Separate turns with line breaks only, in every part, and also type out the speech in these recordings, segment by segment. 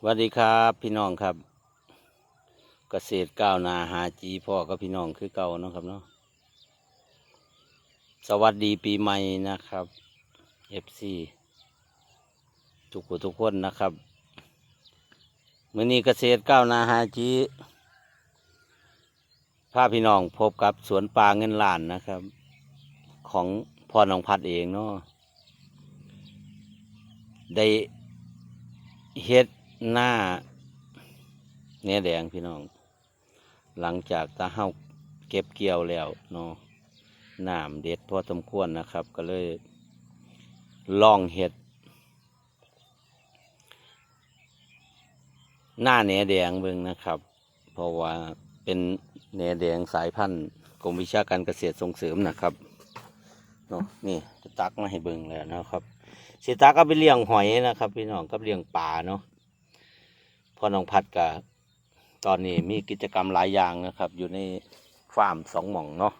สวัสดีครับพี่น้องครับ เกษตรก้าวนาหาจีพ่อกับพี่น้องคือเก่าเนาะครับเนาะสวัสดีปีใหม่นะครับ FC ทุกคนทุกคนนะครับมื่อนี้เกษตรก้าวนาหาจีพาพี่น้องพบกับสวนปลาเงินล้านนะครับ ของพ่อน้องพัดเองเนาะได้เฮ็ด หน้าเนื้อแดงพี่น้อง หลังจากตาเฮาเก็บเกี่ยวแล้วเนาะหน้ำเด็ดพอสมควรนะครับ ก็เลยลองเห็ด หน้าเนื้อแดงเบิ่งนะครับ เพราะว่าเป็นเนื้อแดงสายพันธุ์กรมวิชาการเกษตรส่งเสริมนะครับเนาะนี่จะตักมาให้เบิ่งแล้วนะครับสิตักก็ไปเลี้ยงหอยนะครับ พี่น้องกับเลี้ยงปลาเนาะ พ่อน้องพัดกับตอนนี้มีกิจกรรมหลายอย่างนะครับ อยู่ในฟาร์มสองหม่องเนาะ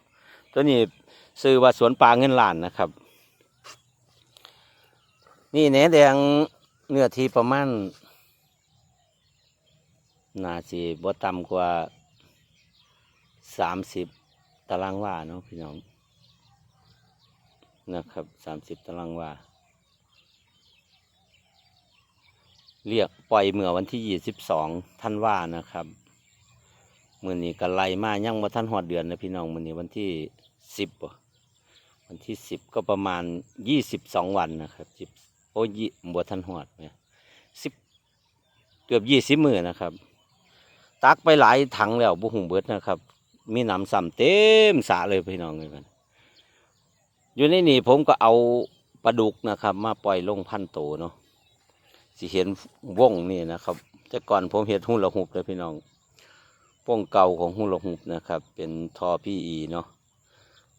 ตัวนี้ซื้อว่าสวนปลาเงินล้านนะครับ นี่แหนแดงเนื้อที่ประมาณน่าสิบ่ต่ำกว่าสามสิบตารางวาเนาะพี่น้องนะครับสามสิบตารางวา เรียกปล่อยเมื่อวันที่ยี่สิบสองท่านว่านะครับมื่อนี้ก็ไล่มายังว่าท่านหอดเดือนนะพี่น้องมื่อนี้วันที่สิบวันที่สิบก็ประมาณยี่สิบสองวันนะครับสิบโอ้ยบัวท่านหอดเนี่ยสิบเกือบยี่สิบมือนะครับ ตักไปหลายถังแล้วบุหุงเบิดนะครับ มีน้ำซ้ำเต็มสะเลยพี่น้องเลยกันอยู่ในนี่ผมก็เอาปลาดุกนะครับ มาปล่อยลงพันโตเนาะ สิเห็นวงนี่นะครับ แต่ก่อนผมเห็นหุ่นละหุบเลยพี่น้องวงเก่าของหุ่นละหุบนะครับ เป็นทอพีอีเนาะ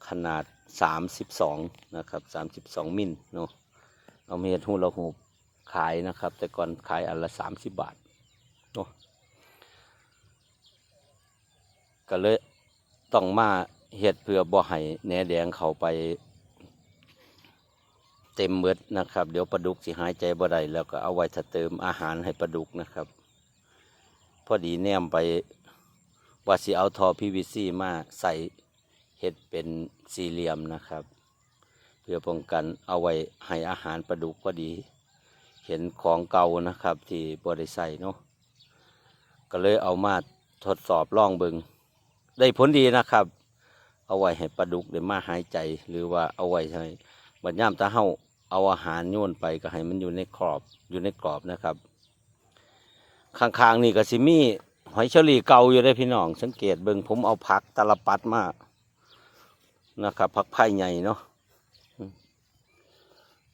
ขนาดสามสิบสองนะครับสามสิบสองมิลเนาะเอาเห็นหุ่นละหุบขายนะครับ แต่ก่อนขายอันละสามสิบบาทเนาะก็เลยต้องมาเห็ดเพื่อบ่ให้แหนแดงเข้าไป เต็มเบิดนะครับ เดี๋ยวปลาดุกสิหายใจบ่ได้แล้วก็เอาไว้ถ้าเติมอาหารให้ปลาดุกนะครับ พอดีแนมไปว่าสิเอาทอพีวีซีมาใส่เห็ดเป็นสี่เหลี่ยมนะครับ เพื่อป้องกันเอาไว้ให้อาหารปลาดุกพอดี เห็นของเก่านะครับ ที่บ่ได้ใส่เนาะก็เลยเอามาทดสอบลองเบิงได้ผลดีนะครับ เอาไว้ให้ปลาดุกได้มาหายใจ หรือว่าเอาไว้ให้บัดย่ามตาเฮา เอาอาหารโยนไปก็ให้มันอยู่ในกรอบอยู่ในกรอบนะครับ ข้างๆนี่ก็สิมีหอยเชอรี่เก่าอยู่ได้พี่น้อง สังเกตเบิ่งผมเอาผักตะลปัดมานะครับผักไผ่ใหญ่เนาะอืม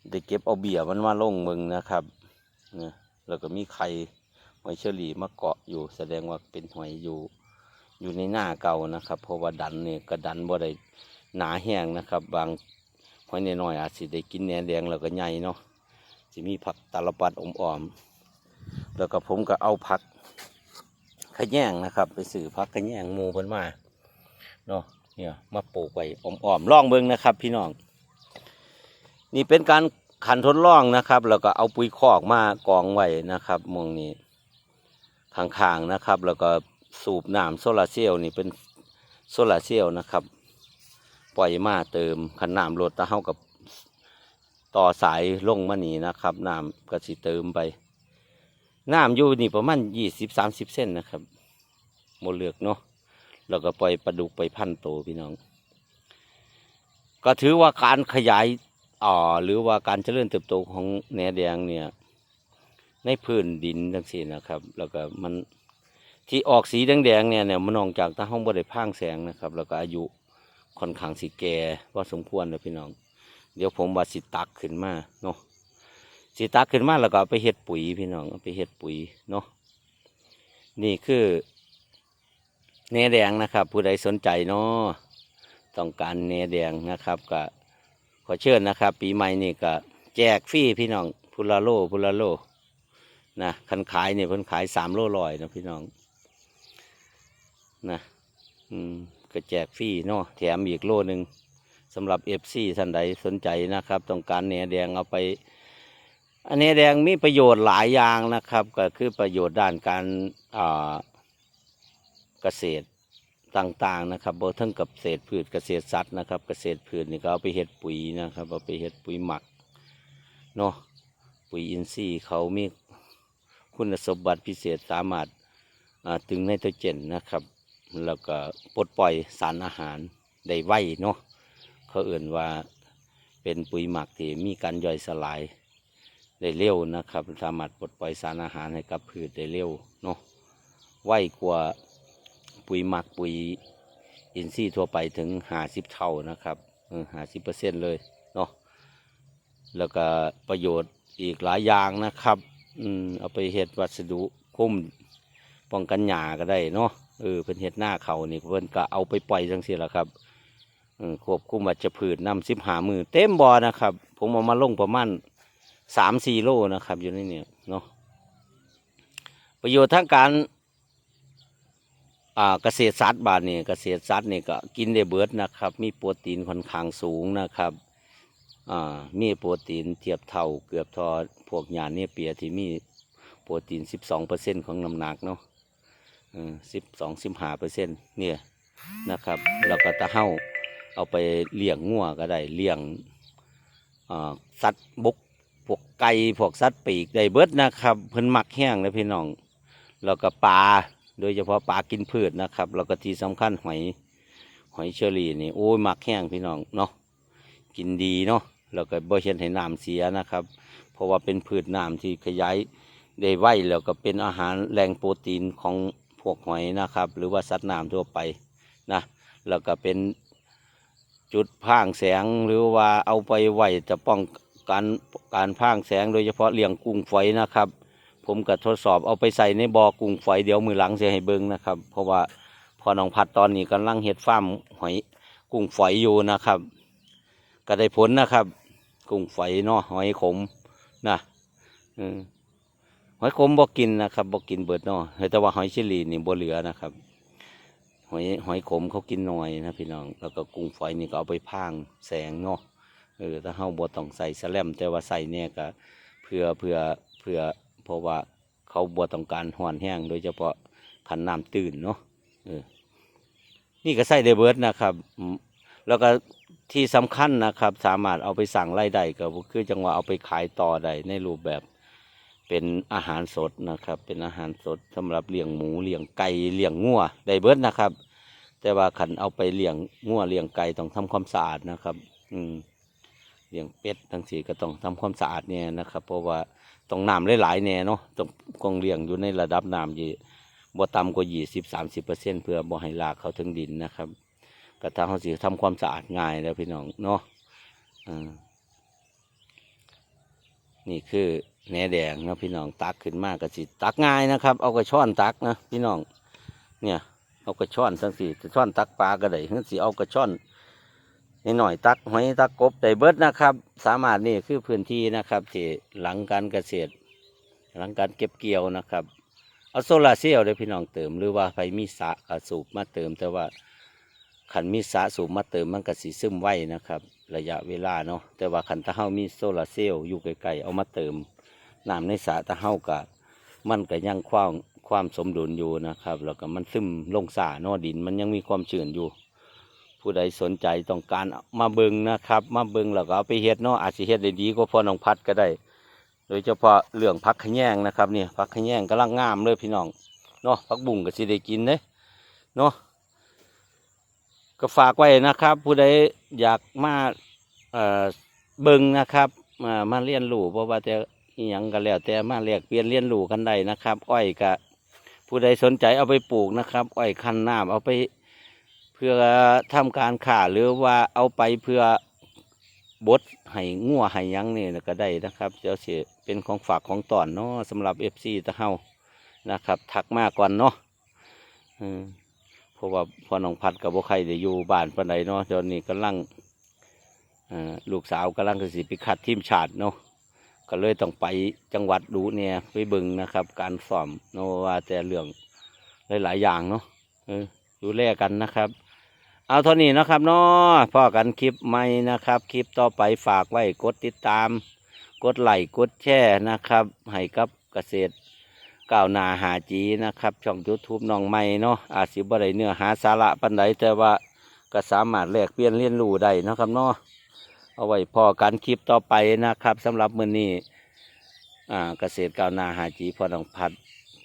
ได้เก็บเอาเบี้ยมันมาลงเบิงนะครับนะแล้วก็มีไข่หอยเชอรี่มาเกาะอยู่ แสดงว่าเป็นหอยอยู่ อยู่ในหน้าเก่านะครับ เพราะว่าดันเนี่ยก็ดันบ่ได้หนาแห้งนะครับ บาง หอยน้อยๆอาจสิได้กินแหนแดงแล้วก็ใหญ่เนาะสิมีผักตาลปัดอมอ่อมๆแล้วก็ผมก็เอาผักขะแยงนะครับ ไปสื่อผักขะแยงมูเพิ่นมาเนาะเนี่ยมาปลูกไว้อ่อมๆล่องเบิ่งนะครับ พี่น้อง นี่เป็นการขันทดลองนะครับ แล้วก็เอาปุ๋ยคอกมากองไว้นะครับมองนี้ข้างๆนะครับ แล้วก็สูบน้ำโซลาเซลล์นี่เป็นโซลาเซลล์นะครับ ปล่อยมาเติมขันน้ำรถตะเฮากับต่อสายลงมานี่นะครับน้ำก็สิเติมไปน้ำอยู่นี่ประมาณยี่สิบสามสิบเส้นนะครับโมเลือกเนาะแล้วก็ปล่อยปลาดุกไปพันโตวพี่น้อง ก็ถือว่าการขยายอ่อหรือว่าการเจริญเติบโตของแหนแดงเนี่ย ในพื้นดินทั้งสิ้นนะครับ แล้วก็มันที่ออกสีแดงๆเนี่ยเนี่ยมันออกจากตาห้องบ่ได้พร่างแสงนะครับ แล้วก็อายุ ค่อนข้างสิแก่ว่าสมควรเลยพี่น้อง เดี๋ยวผมว่าสิตักขึ้นมาเนาะสิตักขึ้นมาแล้วก็ไปเฮ็ดปุ๋ยพี่น้องไปเฮ็ดปุ๋ยเนาะนี่คือเนแดงนะครับ ผู้ใดสนใจเนาะต้องการเนแดงนะครับก็ขอเชิญนะครับ ปีใหม่นี่ก็แจกฟรีพี่น้องพุลาโลพุลาโลนะคันขายเนี่ยเพิ่นขายสามโลลอยนะพี่น้องนะอืม ก็แจกฟรีเนาะแถมอีกโลหนึ่งสำหรับเอฟซีท่านใดสนใจนะครับ ต้องการเนื้อแดงเอาไป อันนี้แดงมีประโยชน์หลายอย่างนะครับ ก็คือประโยชน์ด้านการเกษตรต่างๆนะครับบ่ทั้งกับเกษตรพืชเกษตรสัตว์นะครับ เกษตรพืชนี่ก็เอาไปเฮ็ดปุ๋ยนะครับเอาไปเฮ็ดปุ๋ยหมักเนาะปุ๋ยอินทรีย์เขามีคุณสมบัติพิเศษสามารถตึงไนโตรเจนนะครับ แล้วก็ปลดปล่อยสารอาหารได้ไวเนาะเขาเอื่นว่าเป็นปุ๋ยหมักที่มีการย่อยสลายได้เร็วนะครับ สามารถปลดปล่อยสารอาหารให้กับพืชได้เร็วเนาะไวกว่าปุ๋ยหมักปุ๋ยอินทรีย์ทั่วไปถึงห้าสิบเท่านะครับห้าสิบเปอร์เซ็นเลยเนาะแล้วก็ประโยชน์อีกหลายอย่างนะครับ อืมเอาไปเฮ็ดวัสดุคุ้ม ป้องกันหญ้าก็ได้เนาะเออเป็นเฮ็ดหน้าเขานี่เพิ่นก็เอาไปปล่อยจังซี่ละครับเออควบคุมวัชพืชน้ำสิบหามือเต็มบ่อนะครับ ผมเอามาลงประมาณสามสี่โลนะครับ อยู่ในนี้เนาะประโยชน์ทางการอ่าเกษตรสัตว์บาดนี่เกษตรสัตว์นี่ก็กินได้เบิดนะครับ มีโปรตีนค่อนข้างสูงนะครับอ่ามีโปรตีนเทียบเท่าเกือบทอพวกหญ้าเนี่ยเปียที่มีโปรตีนสิบสองเปอร์เซ็นของน้ำหนักเนาะ สิบสองสิบห้าเปอร์เซ็นต์เนี่ยนะครับแล้วก็ตะเห่าเอาไปเลี้ยงงัวก็ได้เลี้ยงสัตว์บกพวกไก่พวกสัตว์ปีกได้เบิดนะครับเพิ่นมักแห้งเลยพี่น้องแล้วก็ปลาโดยเฉพาะปลากินพืชนะครับแล้วก็ที่สำคัญหอยหอยเชอรี่นี่โอ้ยมักแห้งพี่น้องเนาะกินดีเนาะแล้วก็บ่เห็นให้น้ำเสียนะครับ เพราะว่าเป็นพืชน้ำที่ขยายได้ไวแล้วก็เป็นอาหารแหล่งโปรตีนของ วกหอยนะครับ หรือว่าสัตว์น้ำทั่วไปนะแล้วก็เป็นจุดพ่างแสงหรือว่าเอาไปไหวจะป้องการการพรางแสงโดยเฉพาะเลี้ยงกุ้งฝอยนะครับ ผมก็ทดสอบเอาไปใส่ในบ่อกุ้งฝอยเดี๋ยวมือหลังจะให้เบิ้งนะครับ เพราะว่าพอน้องพัดตอนนี้กำลังเห็ดฟ้าร์มหอยกุ้งฝอยอยู่นะครับ ก็ได้ผลนะครับ กุ้งฝอยเนาะหอยขมนะอืม อยขมบ่กินนะครับบ่กินเบิดเนาะแต่ว่าหอยชิลีนี่บ่เหลือนะครับ หอยหอยขมเขากินน้อยนะพี่น้อง แล้วก็กุ้งฝอยนี่ก็เอาไปพางแสงเนาะเออถ้าเฮาบ่ต้องใส่แสลมแต่ว่าใส่เนี่ยก็เพื่อเพื่อเพื่อเพราะว่าเขาบ่ต้องการห่อนแห้งโดยเฉพาะขันน้ำตื่นเนาะเออนี่ก็ใส่ได้เบิดนะครับ แล้วก็ที่สำคัญนะครับ สามารถเอาไปสั่งไล่ได้ก็คือจังหวะเอาไปขายต่อได้ในรูปแบบ เป็นอาหารสดนะครับ เป็นอาหารสดสำหรับเลี้ยงหมูเลี้ยงไก่เลี้ยงงัวได้เบิดนะครับ แต่ว่าขันเอาไปเลี้ยงงัวเลี้ยงไก่ต้องทำความสะอาดนะครับ อืมเลี้ยงเป็ดทั้งสี่ก็ต้องทำความสะอาดเนี่ยนะครับ เพราะว่าต้องน้ำหลายๆแน่เนาะต้องคงเลี้ยงอยู่ในระดับน้ำยี่บ่ต่ำกว่ายี่สิบสามสิบเปอร์เซ็นเพื่อบ่ให้ลากเขาถึงดินนะครับก็ทางเขาสิทำความสะอาดง่ายแล้วพี่น้องเนาะอ่านี่คือ แหนแดงนะพี่น้องตักขึ้นมากก็สิตักง่ายนะครับ เอากระชอนตักนะพี่น้อง เนี่ย เอากระชอนทั้งสี่กระช่อนตักปลาก็ได้ทั้งสีเอากระชอนนิดหน่อยตักหอยตักกบได้เบิดนะครับ สามารถนี่คือพื้นที่นะครับที่หลังการเกษตร หลังการเก็บเกี่ยวนะครับ เอาโซลาร์เซลล์ได้พี่น้องเติม หรือว่าไฟมีสระก็สูบมาเติม แต่ว่าขันมีสระสูบมาเติมมันก็สีซึมไว้นะครับ ระยะเวลาเนาะแต่ว่าขันถ้าเฮามีโซลาร์เซลล์อยู่ไกลๆเอามาเติม น้ำในสระถ้าเฮาก็มันก็ยังความความสมดุลอยู่นะครับ แล้วก็มันซึมลงสระนอดิน มันยังมีความชื้นอยู่ ผู้ใดสนใจต้องการมาเบิงนะครับ มาเบิงแล้วก็เอาไปเฮ็ดเนาะอาจจะเฮ็ดได้ดีกว่าพ่อน้องพัดก็ได้ โดยเฉพาะเรื่องพักขยงนะครับเนี่ยพักขยงกำลังงามเลยพี่น้องเนาะพักบุ้งก็สิได้กินเด้เนาะก็ฝากไว้นะครับ ผู้ใดอยากมาเอ่อเบิงนะครับมามาเรียนรู้เพราะว่าแต่ หยังก็แล้วแต่มาเรียกเปลี่ยนเรียนรู้กันได้นะครับ อ้อยก็ผู้ใดสนใจเอาไปปลูกนะครับ อ้อยคันน้ำเอาไปเพื่อทำการข่าหรือว่าเอาไปเพื่อบดให้งัวให้หยังนี่ก็ได้นะครับเดี๋ยวเสียเป็นของฝากของต่อนเนาะสำหรับเอฟซีตะเฮานะครับทักมาก่อนเนาะเพราะว่าพอน้องพัดกับบ่ใครได้อยู่บ้านปานใดเนาะตอนนี้กำลังลูกสาวกำลังสิไปคัดทีมชาติเนาะ ก็เลยต้องไปจังหวัดดูเนี่ยไปบึงนะครับ การซ้อมเนวาแต่เรื่องหลายๆอย่างเนาะดูแลกันนะครับ เอาเท่านี้นะครับเนาะพ่อกันคลิปใหม่นะครับ คลิปต่อไปฝากไว้กดติดตาม กดไลค์กดแชร์นะครับ ให้กับเกษตรก้าวนาหาจีนะครับ ช่อง YouTube น้องใหม่เนาะอาจสิบ่ได้เนื้อหาสาระปันใดแต่ว่าก็สามารถแลกเปลี่ยนเรียนรู้ได้นะครับเนาะ เอาไว้พอกันคลิปต่อไปนะครับสำหรับมื้อนี้อ่าเกษตรก้าวหน้าหาจีพอน้องพัด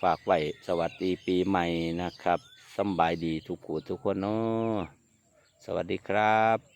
ฝากไว้สวัสดีปีใหม่นะครับสบายดีทุกขูทุกคนเนาะสวัสดีครับ